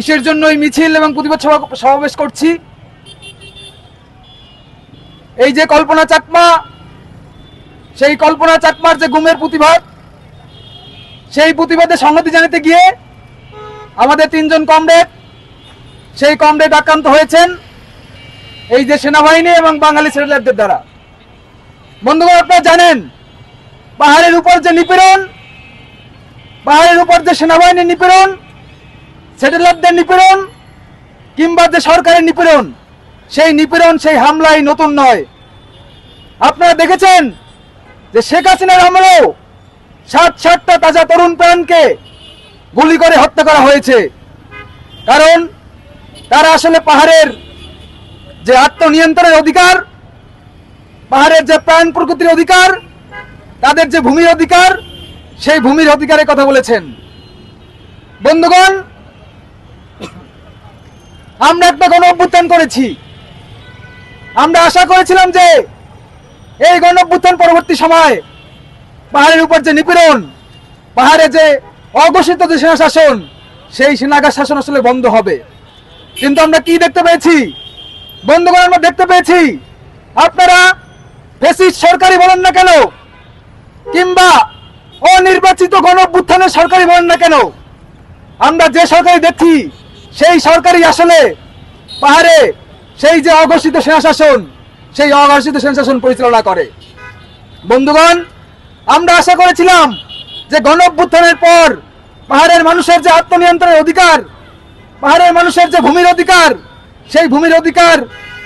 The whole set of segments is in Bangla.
কিসের জন্য এই মিছিল এবং প্রতিবাদ সমাবেশ করছি? এই যে কল্পনা চাকমা, সেই কল্পনা চাকমার যে গুমের প্রতিবাদ, সেই প্রতিবাদে সংহতি জানাতে গিয়ে আমাদের তিনজন কমরেড, সেই কমরেড আক্রান্ত হয়েছেন এই যে সেনাবাহিনী এবং বাঙালি সেটেলারদের দ্বারা। বন্ধুগণ, আপনারা জানেন, পাহাড়ের উপর যে নিপীড়ন, পাহাড়ের উপর যে সেনাবাহিনীর নিপীড়ন স্যাটেলাইটদের নিপীড়ন কিংবা যে সরকারের নিপীড়ন, সেই নিপীড়ন, সেই হামলাই নতুন নয়। আপনারা দেখেছেন যে শেখ হাসিনার আমলেও সাত সাতটা তাজা তরুণ প্রাণকে গুলি করে হত্যা করা হয়েছে। কারণ তারা আসলে পাহাড়ের যে আত্মনিয়ন্ত্রণের অধিকার, পাহাড়ের যে প্রাণ প্রকৃতির অধিকার, তাদের যে ভূমির অধিকার, সেই ভূমির অধিকারের কথা বলেছেন। বন্ধুগণ আমরা একটা গণ অভ্যুত্থান করেছি। আমরা আশা করেছিলাম যে এই গণ অভ্যুত্থান পরবর্তী সময় পাহাড়ের উপর যে নিপীড়ন, পাহাড়ে যে অঘোষিত যে সেনা শাসন সেই সেনাগার শাসন আসলে বন্ধ হবে। কিন্তু আমরা কি দেখতে পেয়েছি? বন্ধুগণ, আমরা দেখতে পেয়েছি, আপনারা ফেসিস সরকারি বলেন না কেন, কিংবা অনির্বাচিত গণ অভ্যুত্থানের সরকারি বলেন না কেন, আমরা যে সরকারি দেখছি সেই সরকারি আসলে পাহাড়ে সেই যে অঘোষিত সেনা শাসন সেই অঘোষিত সেনা শাসন পরিচালনা করে। বন্ধুগণ, আমরা আশা করেছিলাম যে গণভ্যুত্থানের পর পাহাড়ের মানুষের যে আত্মনিয়ন্ত্রণের অধিকার, পাহাড়ের মানুষের যে ভূমির অধিকার, সেই ভূমির অধিকার,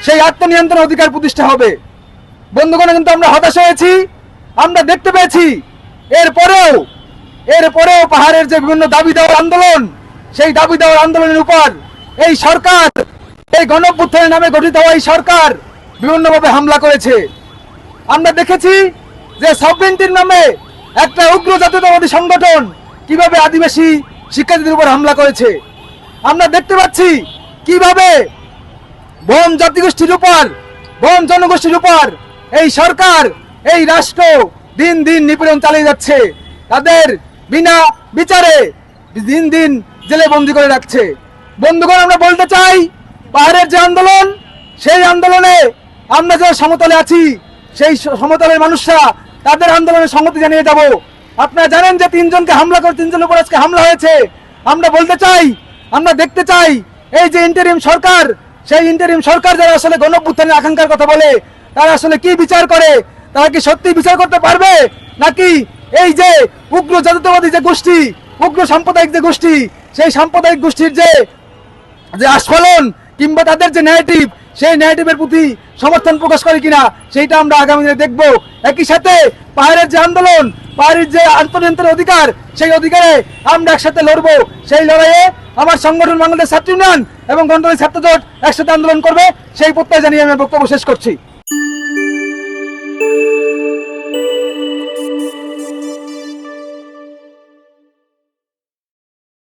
সেই আত্মনিয়ন্ত্রণের অধিকার প্রতিষ্ঠা হবে। বন্ধুগণ, কিন্তু আমরা হতাশ হয়েছি, আমরা দেখতে পেয়েছি, এরপরেও এরপরেও পাহাড়ের যে বিভিন্ন দাবি দেওয়ার আন্দোলন সেই দাবি দেওয়ার আন্দোলনের উপর এই সরকার, এই গণঅভ্যুত্থানের নামে গঠিত হওয়া এই সরকার বিভিন্নভাবে হামলা করেছে। আমরা দেখেছি যে সবরিনটির নামে একটা উগ্র জাতীয়তাবাদী সংগঠন কীভাবে আদিবাসী শিক্ষার্থীদের উপর হামলা করেছে। আমরা দেখতে পাচ্ছি কীভাবে বন জাতিগোষ্ঠীর উপর, বন জনগোষ্ঠীর উপর এই সরকার, এই রাষ্ট্র দিন দিন নিপীড়ন চালিয়ে যাচ্ছে। তাদের বিনা বিচারে দিন দিন জেলে বন্দি করে রাখছে। বন্ধুগণ, আমরা বলতে চাই, পাহাড়ের যে আন্দোলন, সেই আন্দোলনে আমরা যারা সমতলে আছি, সেই সমতলের মানুষরা তাদের আন্দোলনে সংহতি জানিয়ে যাব। আপনারা জানেন যে তিনজনকে হামলা করে তিনজনের উপর আজকে হামলা হয়েছে। আমরা বলতে চাই, আমরা দেখতে চাই, এই যে ইন্টারিম সরকার, সেই ইন্টারিম সরকার যারা আসলে গণঅভ্যুত্থানের আকাঙ্ক্ষার কথা বলে, তারা আসলে কি বিচার করে? তারা কি সত্যি বিচার করতে পারবে? নাকি এই যে উগ্র জাতীয়তাবাদী যে গোষ্ঠী উগ্র সাম্প্রদায়িক যে গোষ্ঠী, সেই সাম্প্রদায়িক গোষ্ঠীর যে যে আস্ফলন কিংবা তাদের যে ন্যারেটিভ সেই ন্যারেটিভের প্রতি সমর্থন প্রকাশ করে কিনা, সেইটা আমরা আগামী দিনে দেখব। একই সাথে পাহাড়ের যে আন্দোলন, পাহাড়ের যে আন্তর্জাতিক অধিকার, সেই অধিকারে আমরা একসাথে লড়বো। সেই লড়াইয়ে আমার সংগঠন বাংলাদেশ ছাত্র ইউনিয়ন এবং গণতন্ত্র ছাত্র জোট একসাথে আন্দোলন করবে, সেই প্রত্যয় জানিয়ে আমি বক্তব্য শেষ করছি।